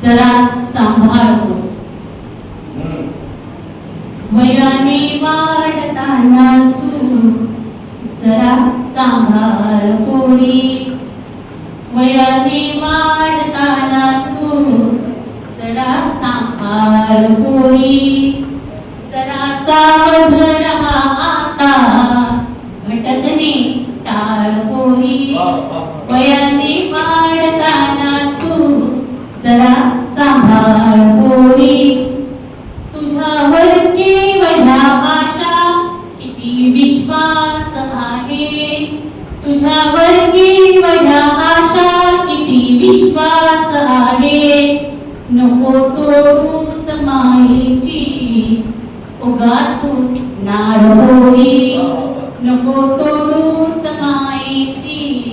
जरा सांभाळ हो. वयाने वाढताना तू जरा सांभाळ पोरी वयाने वाढताना तू जरा सांभाळ पोरी जरा सावध रहा आता घटकने टाळ पोरी वयाने जरा सांभाळ पोरी. तुझ्यावर केवढा आशा किती विश्वास आहे. तुझ्यावर केवढा आशा किती विश्वास आहे. नको तोडू समाईची उगा तू नाळ होई नको तोडू समाईची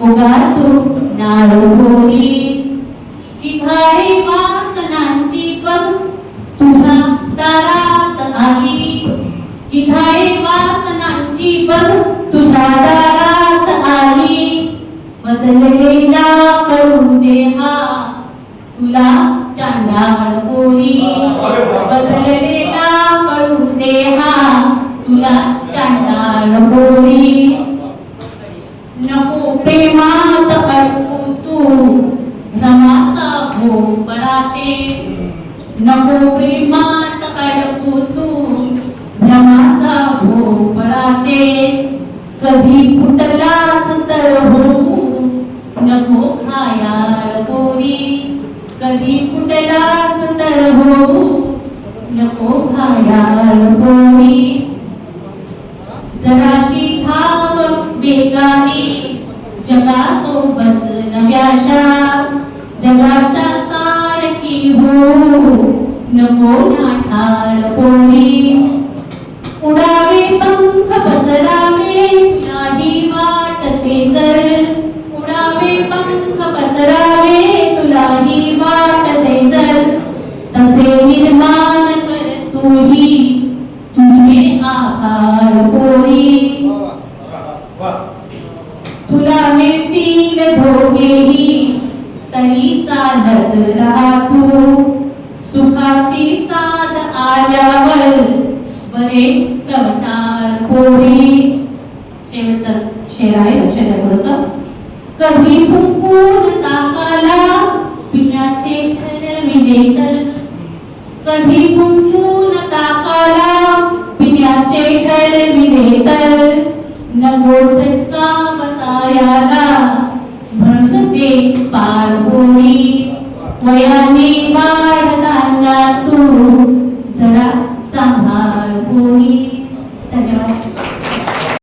उगा तू नाळ होई तुझ्या आली. बदललेला करून देहा. तुला चांडाळ पोरी बदललेला करून देहा. तुला चांडाळ पोरी कधी फुटलाच तर होऊ नको घायाळ पोरी जराशी थांब वेगाने जगासोबत नव्याशा जगाच्या सारखी हो नको नाठाल पोरी कर तुझे आकार पोरी तुला मिळतील भोगेही तरी चालत राहतो सुखाची साथ आल्यावर बरे कवटाळ पोरी शेवटचा शेर आहे लक्षात द्या थोडस. कधी फुंकून ताकाला पिण्याचे ठरविले तर कधी फुंकून बसायाला म्हणते पाळगोळी वयाने